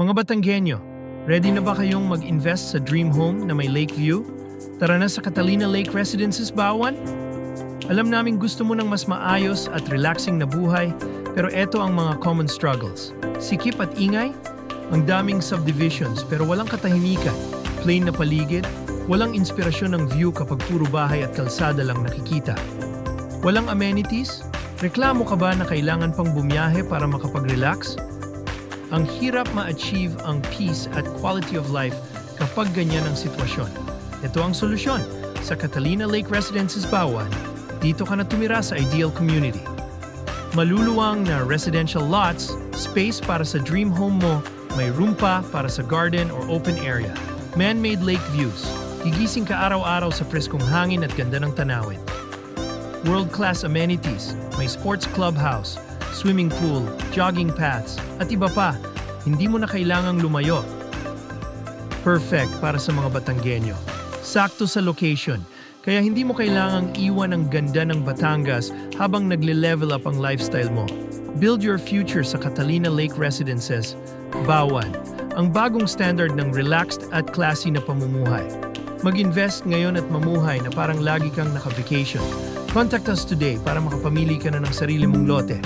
Mga Batanggenyo, ready na ba kayong mag-invest sa dream home na may lake view? Tara na sa Catalina Lake Residences Bawan? Alam namin gusto mo ng mas maayos at relaxing na buhay, pero eto ang mga common struggles. Sikip at ingay, ang daming subdivisions pero walang katahimikan, plain na paligid, walang inspirasyon ng view kapag puro bahay at kalsada lang nakikita. Walang amenities, reklamo ka ba na kailangan pang bumiyahe para makapag-relax? Ang hirap ma-achieve ang peace at quality of life kapag ganyan ang sitwasyon. Ito ang solusyon. Sa Catalina Lake Residences Bawan, dito ka na tumira sa ideal community. Maluluwang na residential lots, space para sa dream home mo, may room pa para sa garden or open area. Man-made lake views. Gigising ka araw-araw sa preskong hangin at ganda ng tanawin. World-class amenities, may sports clubhouse, swimming pool, jogging paths, at iba pa. Hindi mo na kailangang lumayo. Perfect para sa mga Batanggenyo. Sakto sa location, kaya hindi mo kailangang iwan ang ganda ng Batangas habang nagle-level up ang lifestyle mo. Build your future sa Catalina Lake Residences, Bawan, ang bagong standard ng relaxed at classy na pamumuhay. Mag-invest ngayon at mamuhay na parang lagi kang naka-vacation. Contact us today para makapamili ka na ng sarili mong lote.